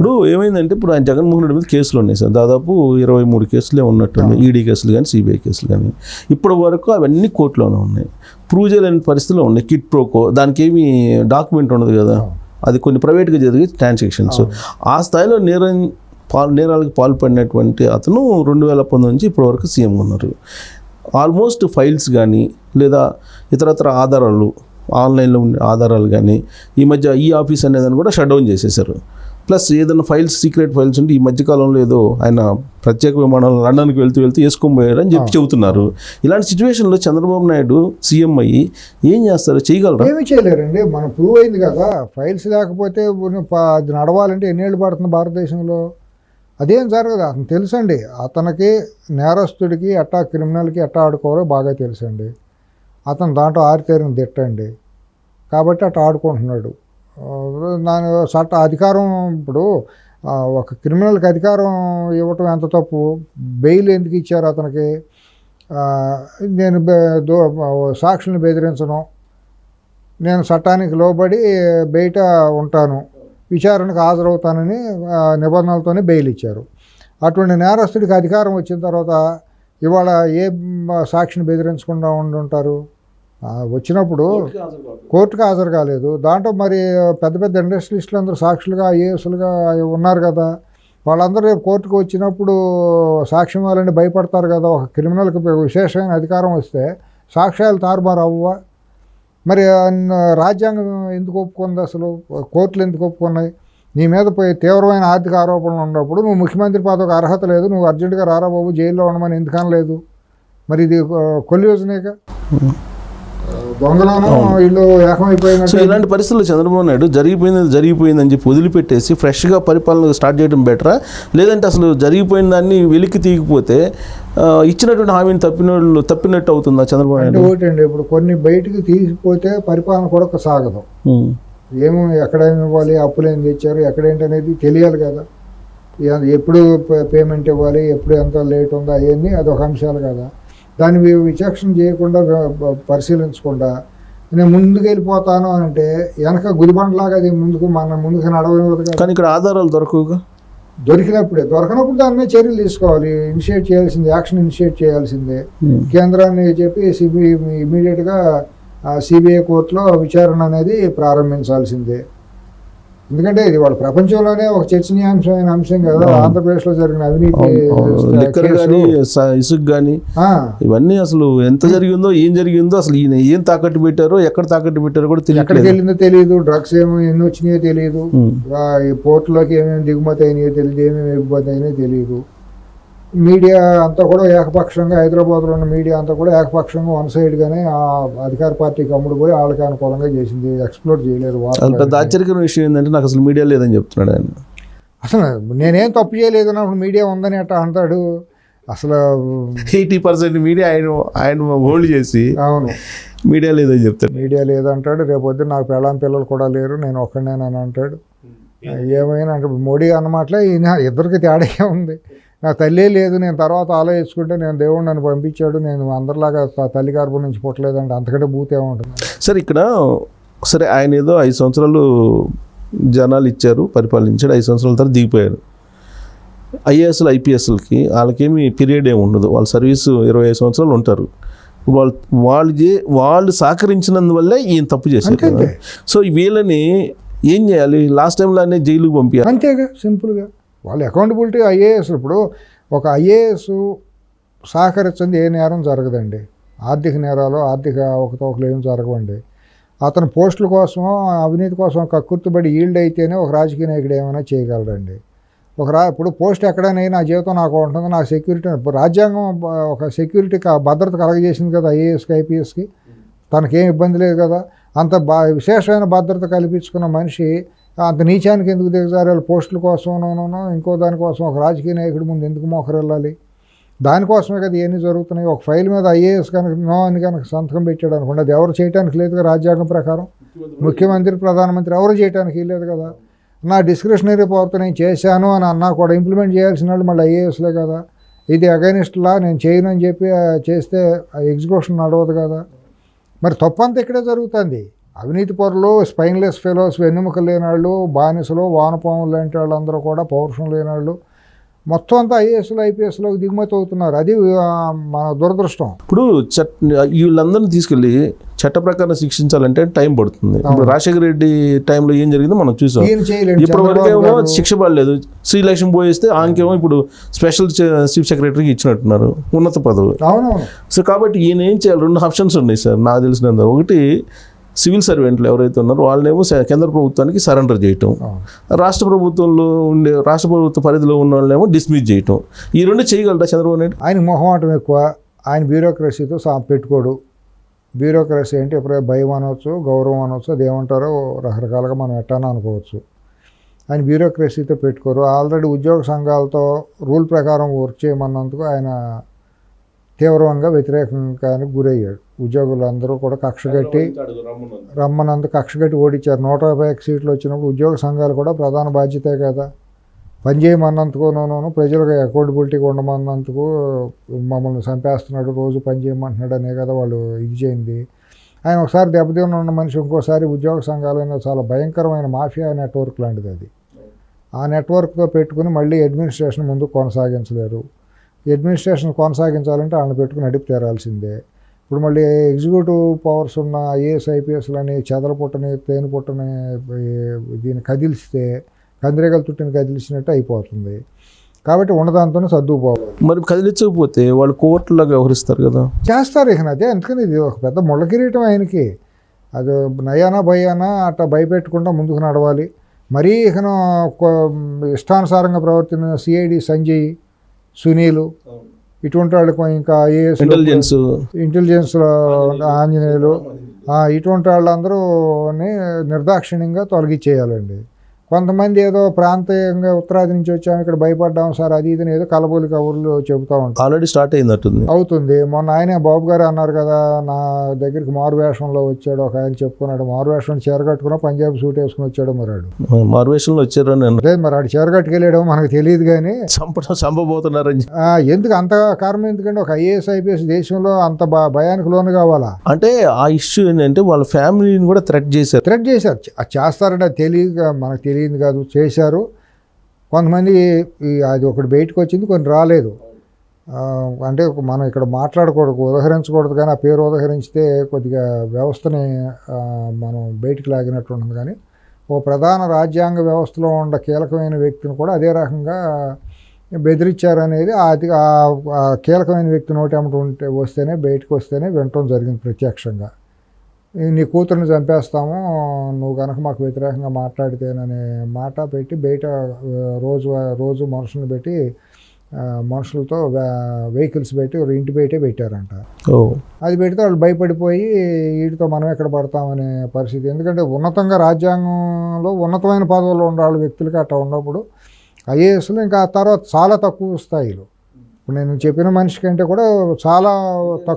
ఇప్పుడు ఏమైందంటే ఇప్పుడు ఆయన జగన్మోహన్ రెడ్డి మీద కేసులు ఉన్నాయి సార్. దాదాపు ఇరవై మూడు కేసులే ఉన్నట్టు ఈడీ కేసులు కానీ సిబిఐ కేసులు కానీ ఇప్పటి వరకు అవన్నీ కోర్టులోనే ఉన్నాయి. ప్రూవ్ చేయలేని పరిస్థితిలో ఉన్నాయి. కిట్ ప్రోకో దానికి ఏమి డాక్యుమెంట్ ఉండదు కదా. అది కొన్ని ప్రైవేట్గా జరిగే ట్రాన్సాక్షన్స్. ఆ స్థాయిలో నేరం పాల్ నేరాలకు పాల్పడినటువంటి అతను రెండు వేల పంతొమ్మిది నుంచి ఇప్పటి వరకు సీఎం ఉన్నారు. ఆల్మోస్ట్ ఫైల్స్ కానీ లేదా ఇతరత్ర ఆధారాలు ఆన్లైన్లో ఉండే ఆధారాలు కానీ ఈ మధ్య ఈ ఆఫీస్ అనేదాన్ని కూడా షట్ డౌన్ చేసేసారు. ప్లస్ ఏదైనా ఫైల్స్ సీక్రెట్ ఫైల్స్ ఉంటే ఈ మధ్యకాలంలో ఏదో ఆయన ప్రత్యేక విమానాలు లండన్కి వెళ్తూ వెళ్తూ వేసుకొని పోయారని చెప్పి చెబుతున్నారు. ఇలాంటి సిచ్యువేషన్లో చంద్రబాబు నాయుడు సీఎం అయ్యి ఏం చేస్తారు? చేయగలరా? ఏమి చేయలేరండి. మనం ప్రూవ్ అయింది కదా. ఫైల్స్ లేకపోతే అది నడవాలంటే ఎన్నేళ్ళు పడుతుంది భారతదేశంలో? అదేం జరగదు. అతను తెలుసండి. అతనికి నేరస్తుడికి ఎట్టా క్రిమినల్కి ఎట్టా ఆడుకోవాలో బాగా తెలుసండి. అతను దాంట్లో ఆరితేరిన దిట్టండి. కాబట్టి అట్లా ఆడుకుంటున్నాడు. దాని చట్ట అధికారం ఇప్పుడు ఒక క్రిమినల్కి అధికారం ఇవ్వటం ఎంత తప్పు? బెయిల్ ఎందుకు ఇచ్చారు అతనికి? నేను బె- దో సాక్షుల్ని బెదిరించను. నేను చట్టానికి లోబడి బయట ఉంటాను. విచారణకు హాజరవుతానని నిబంధనలతోనే బెయిల్ ఇచ్చారు. అటువంటి నేరస్తుడికి అధికారం వచ్చిన తర్వాత ఇవాళ ఏ సాక్షిని బెదిరించకుండా ఉండి ఉంటారు వచ్చినప్పుడు కోర్టుకు హాజరు కాలేదు. దాంట్లో మరి పెద్ద పెద్ద ఇండస్ట్రియలిస్టులు అందరూ సాక్షులుగా ఐఏఎస్లుగా ఉన్నారు కదా. వాళ్ళందరూ రేపు కోర్టుకు వచ్చినప్పుడు సాక్ష్యం ఇవ్వాలని భయపడతారు కదా. ఒక క్రిమినల్కి విశేషమైన అధికారం వస్తే సాక్ష్యాలు తారుమారు అవ్వవా? మరి రాజ్యాంగం ఎందుకు ఒప్పుకుంది అసలు? కోర్టులు ఎందుకు ఒప్పుకున్నాయి? నీ మీద పోయి తీవ్రమైన ఆర్థిక ఆరోపణలు ఉన్నప్పుడు నువ్వు ముఖ్యమంత్రి పదవికి అర్హత లేదు. నువ్వు అర్జెంటుగా రారా బాబు జైల్లో ఉండమని ఎందుకు అనలేదు మరి ఇది కొల్యూజనేగా సో ఇలాంటి పరిస్థితుల్లో చంద్రబాబు నాయుడు జరిగిపోయింది జరిగిపోయిందని చెప్పి వదిలిపెట్టేసి ఫ్రెష్గా పరిపాలన స్టార్ట్ చేయడం బెటరా? లేదంటే అసలు జరిగిపోయిన దాన్ని వెలికి తీయకపోతే ఇచ్చినటువంటి హామీని తప్పిన తప్పినట్టు అవుతుందా చంద్రబాబు నాయుడు? ఒకటండి ఇప్పుడు కొన్ని బయటికి తీసిపోతే పరిపాలన కూడా ఒక సాగదు. ఏమో ఎక్కడేమి ఇవ్వాలి అప్పులు ఏం తెచ్చారు ఎక్కడేంటి అనేది తెలియాలి కదా. ఎప్పుడు పేమెంట్ ఇవ్వాలి ఎప్పుడు ఎంత లేట్ ఉందో అవన్నీ అదొక అంశాలు కదా. దాన్ని విచక్షణ చేయకుండా పరిశీలించకుండా నేను ముందుకు వెళ్ళిపోతాను అని అంటే వెనక గుదిబండలాగా అది ముందుకు మన ముందుకు నడవదు కదా. కానీ ఇక్కడ ఆధారాలు దొరకవుగా? దొరికినప్పుడే దొరకనప్పుడు దాని మీద చర్యలు తీసుకోవాలి. ఇనిషియేట్ చేయాల్సిందే యాక్షన్ ఇనిషియేట్ చేయాల్సిందే. ఉమ్. కేంద్రాన్ని చెప్పి సిబి ఇమీడియట్గా సిబిఐ కోర్టులో విచారణ అనేది ప్రారంభించాల్సిందే. ఎందుకంటే ఇది వాళ్ళ ప్రపంచంలోనే ఒక చర్చనీయాంశమైన అంశం కదా. ఆంధ్రప్రదేశ్లో జరిగిన అవినీతి ఇసుక్ కానీ ఇవన్నీ అసలు ఎంత జరిగిందో ఏం జరిగిందో అసలు ఈయన ఏం తాకట్టు పెట్టారో ఎక్కడ తాకట్టు పెట్టారో కూడా ఎక్కడికి తెలియట్లేదు వెళ్ళిందో తెలియదు. డ్రగ్స్ ఏమో ఎన్ని వచ్చినాయో తెలియదు. ఈ పోర్టులోకి ఏమేమి దిగుమతి అయినాయో తెలియదు ఏమేమి ఎగుమతి అయినాయో తెలియదు. మీడియా అంతా కూడా ఏకపక్షంగా హైదరాబాద్లో ఉన్న మీడియా అంతా కూడా ఏకపక్షంగా వన్ సైడ్గానే ఆ అధికార పార్టీకి అమ్ముడు పోయి వాళ్ళకి అనుకూలంగా చేసింది. ఎక్స్ప్లోర్ చేయలేదు. పెద్ద ఆశ్చర్యకరమైన విషయం ఏంటంటే నాకు అసలు మీడియా లేదని చెప్తున్నాడు ఆయన. అసలు నేనేం తప్పు చేయలేదు అన్నప్పుడు మీడియా ఉందని అట్లా అంటాడు. అసలు ఎయిటీ పర్సెంట్ మీడియా ఆయన ఆయన హోల్డ్ చేసి అవును. మీడియా లేదని చెప్తాడు. మీడియా లేదంటాడు. రేపు పొద్దున్న నాకు పెళ్ళాం పిల్లలు కూడా లేరు నేను ఒక్కడనేనని అంటాడు. ఏమైనా అంటే మోడీ అన్నమాటలే ఈయన ఇద్దరికి తేడాగా ఉంది నా తల్లే లేదు నేను తర్వాత ఆలోచించుకుంటే నేను దేవుడు నన్ను పంపించాడు నేను అందరిలాగా తల్లి గర్భం నుంచి పుట్టలేదంటే అంతకంటే బూత్ ఏముంటుంది? సరే ఇక్కడ సరే ఆయన ఏదో ఐదు సంవత్సరాలు జనాలు ఇచ్చారు పరిపాలించాడు ఐదు సంవత్సరాల తర్వాత దిగిపోయారు ఐఏఎస్లు ఐపీఎస్లకి వాళ్ళకేమి పీరియడ్ ఏమి ఉండదు. వాళ్ళ సర్వీస్ ఇరవై ఐదు సంవత్సరాలు ఉంటారు. వాళ్ళు వాళ్ళు చే వాళ్ళు సహకరించినందువల్లే ఈయన తప్పు చేశారు. సో వీళ్ళని ఏం చేయాలి? లాస్ట్ టైంలోనే జైలుకి పంపించారు అంతేగా సింపుల్గా. వాళ్ళు అకౌంటబిలిటీ ఐఏఎస్ ఇప్పుడు ఒక ఐఏఎస్ సహకరించింది ఏ నేరం జరగదండి. ఆర్థిక నేరాలు ఆర్థిక అవకతవకలు ఏం జరగవండి. అతను పోస్టుల కోసం అవినీతి కోసం కక్కుర్తుబడి ఈల్డ్ అయితేనే ఒక రాజకీయ నాయకుడు ఏమైనా చేయగలడండి. ఒక రా ఇప్పుడు పోస్ట్ ఎక్కడైనా నా జీవితం నాకు ఉంటుంది నా సెక్యూరిటీ రాజ్యాంగం ఒక సెక్యూరిటీ భద్రత కలగజేసింది కదా ఐఏఎస్కి ఐపీఎస్కి తనకేం ఇబ్బంది లేదు కదా. అంత బా విశేషమైన భద్రత కల్పించుకున్న మనిషి అంత నీచానికి ఎందుకు దిగజారాలి? పోస్టుల కోసమనో ఇంకో దానికోసం ఒక రాజకీయ నాయకుడి ముందు ఎందుకు మోకరెళ్ళాలి దానికోసమే కదా ఇవన్నీ జరుగుతున్నాయి. ఒక ఫైల్ మీద ఐఏఎస్ కనుక నో అని కనుక సంతకం పెట్టాడు అనుకోండి అది ఎవరు చేయడానికి లేదు కదా రాజ్యాంగం ప్రకారం. ముఖ్యమంత్రి ప్రధానమంత్రి ఎవరు చేయడానికి లేదు కదా. నా డిస్క్రిషనరీ పవర్తో నేను చేశాను అని అన్నా కూడా ఇంప్లిమెంట్ చేయాల్సిన వాళ్ళు మళ్ళీ ఐఏఎస్లే కదా. ఇది అగైనిస్ట్ లా నేను చేయను అని చెప్పి చేస్తే ఎగ్జిక్యూషన్ నడవదు కదా. మరి తప్పు అంతా ఇక్కడే జరుగుతుంది. అవినీతి పరులు స్పైన్లెస్ ఫెలోస్ వెన్నెముక లేని వాళ్ళు బానిసలు వానపాములు లాంటి వాళ్ళందరూ కూడా పౌరుషం లేని వాళ్ళు మొత్తం అంతా ఐఏఎస్లు ఐపీఎస్లోకి దిగుమతి అవుతున్నారు. అది మన దురదృష్టం. ఇప్పుడు చట్ వీళ్ళందరినీ తీసుకెళ్ళి చట్ట ప్రకారం శిక్షించాలంటే టైం పడుతుంది. ఇప్పుడు రాజశేఖర రెడ్డి టైంలో ఏం జరిగిందో మనం చూసాం. ఈయన చేయలేడు ఇప్పటి వరకు చంద్రబాబు ఏమో గారు- శిక్ష పడలేదు శ్రీలక్ష్మి పోయిస్తే ఆమెకేమో ఇప్పుడు స్పెషల్ చీఫ్ సెక్రటరీకి ఇచ్చినట్టున్నారు. ఉన్నత పదవి. సో కాబట్టి ఈయన ఏం చేయాలి? రెండు ఆప్షన్స్ ఉన్నాయి సార్ నాకు తెలిసినంత. ఒకటి సివిల్ సర్వెంట్లు ఎవరైతే ఉన్నారో వాళ్ళనేమో కేంద్ర ప్రభుత్వానికి సరెండర్ చేయటం. రాష్ట్ర ప్రభుత్వంలో ఉండే రాష్ట్ర ప్రభుత్వ పరిధిలో ఉన్న వాళ్ళేమో డిస్మిస్ చేయటం. ఈ రెండు చేయగలరా చంద్రబాబు నాయుడు? ఆయన మొహమాటం ఎక్కువ. ఆయన బ్యూరోక్రసీతో సా పెట్టుకోడు. బ్యూరోక్రసీ అంటే ఎప్పుడైనా భయం అనవచ్చు గౌరవం అనవచ్చు అది ఏమంటారో రకరకాలుగా మనం ఎట్టానో అనుకోవచ్చు. ఆయన బ్యూరోక్రసీతో పెట్టుకోరు. ఆల్రెడీ ఉద్యోగ సంఘాలతో రూల్ ప్రకారం వర్క్ చేయమన్నందుకు ఆయన తీవ్రంగా వ్యతిరేకంగానికి గురయ్యాడు. ఉద్యోగులు అందరూ కూడా కక్ష కట్టి రమ్మనందు కక్ష కట్టి ఓడించారు. నూట యాభై సీట్లు వచ్చినప్పుడు ఉద్యోగ సంఘాలు కూడా ప్రధాన బాధ్యతే కదా. పని చేయమన్నందుకును ప్రజలకు అకౌంటబిలిటీగా ఉండమన్నందుకు మమ్మల్ని చంపేస్తున్నాడు రోజు పని చేయమంటున్నాడు అనే కదా వాళ్ళు ఇది చేయింది. ఆయన ఒకసారి దెబ్బతిన్న ఉన్న మనిషి ఇంకోసారి ఉద్యోగ సంఘాలైన చాలా భయంకరమైన మాఫియా నెట్వర్క్ లాంటిది అది. ఆ నెట్వర్క్తో పెట్టుకుని మళ్ళీ అడ్మినిస్ట్రేషన్ ముందు కొనసాగించలేరు. అడ్మినిస్ట్రేషన్ కొనసాగించాలంటే వాళ్ళని పెట్టుకుని నడిపి తీరాల్సిందే ఇప్పుడు మళ్ళీ ఎగ్జిక్యూటివ్ పవర్స్ ఉన్న ఐఏఎస్ ఐపీఎస్లని చెదరపుట్టని తేనె పుట్టని దీన్ని కదిలిస్తే కందిరేగలు తుట్టిని కదిలిసినట్టు అయిపోతుంది. కాబట్టి ఉన్నదాంతోనే సర్దుకుపోవాలి. మరి కదిలించకపోతే వాళ్ళు కోర్టులాగా వ్యవహరిస్తారు కదా? చేస్తారు ఇక అదే అందుకని ఇది ఒక పెద్ద ముళ్ళ కిరీటం ఆయనకి. అది నయానా భయానా అట్లా భయపెట్టకుండా ముందుకు నడవాలి. మరీ ఇకను ఇష్టానుసారంగా ప్రవర్తిన సిఐడి సంజయ్ సునీలు ఇటువంటి వాళ్ళకి ఇంకా ఐఏఎస్ ఇంటెలిజెన్స్ ఇంటెలిజెన్స్ ఆంజనేయులు. ఆ, ఇటువంటి వాళ్ళందరూ నిర్దాక్షిణ్యంగా తొలగించేయాలండి కొంతమంది ఏదో ప్రాంతీయంగా ఉత్తరాది నుంచి వచ్చాము ఇక్కడ భయపడ్డాం సార్ అది ఇది ఏదో కలబోలి కబుర్లు చెబుతూ ఉంటారు. ఆల్రెడీ స్టార్ట్ అయిందట్టుంది. అవుతుంది. మొన్న ఆయనే బాబు గారు అన్నారు కదా నా దగ్గరికి మారు వేషంలో వచ్చాడు ఒక ఆయన చెప్పుకున్నాడు మారు వేషం చీర కట్టుకున్నా పంజాబ్ సూట్ వేసుకుని వచ్చాడు మరి ఆడు. మార్వేషన్లో వచ్చారని అన్నారు అదే మరి ఆడు చీర కట్టుకెళ్ళాడో మనకు తెలియదు కానీ చంపడం చంపబోతున్నారని. ఎందుకు అంత కారణం ఎందుకంటే ఒక ఐఏఎస్ ఐపీఎస్ దేశంలో అంత భయానికి లోను కావాలా? అంటే ఆ ఇష్యూ ఏంటంటే వాళ్ళ ఫ్యామిలీని కూడా థ్రెట్ చేశారు. థ్రెట్ చేశారు. చేస్తారంటే తెలియదు మనకు తెలియదు కాదు చేశారు. కొంతమంది ఈ అది ఒకటి బయటకు వచ్చింది కొన్ని రాలేదు. అంటే మనం ఇక్కడ మాట్లాడకూడదు ఉదహరించకూడదు కానీ ఆ పేరు ఉదహరించితే కొద్దిగా వ్యవస్థని మనం బయటకు లాగినట్టు ఉంటుంది. కానీ ఓ ప్రధాన రాజ్యాంగ వ్యవస్థలో ఉన్న కీలకమైన వ్యక్తిని కూడా అదే రకంగా బెదిరించారనేది అది ఆ- కీలకమైన వ్యక్తి నోటి అమ్మట ఉంటే వస్తేనే బయటకు వస్తేనే వినటం జరిగింది ప్రత్యక్షంగా. నీ కూతుర్ని చంపేస్తాము నువ్వు కనుక మాకు వ్యతిరేకంగా మాట్లాడితేననే మాట పెట్టి బయట రోజు రోజు మనుషులను పెట్టి మనుషులతో వెహికల్స్ పెట్టి ఇంటి బయటే పెట్టారంట. అది పెడితే వాళ్ళు భయపడిపోయి వీటితో మనం ఎక్కడ పడతామనే పరిస్థితి. ఎందుకంటే ఉన్నతంగా రాజ్యాంగంలో ఉన్నతమైన పదవుల్లో ఉండే వాళ్ళ వ్యక్తులకి అట్లా ఉన్నప్పుడు ఐఏఎస్లు ఇంకా ఆ తర్వాత చాలా తక్కువ స్థాయిలో. ఇప్పుడు నేను చెప్పిన మనిషి కంటే కూడా చాలా తక్కువ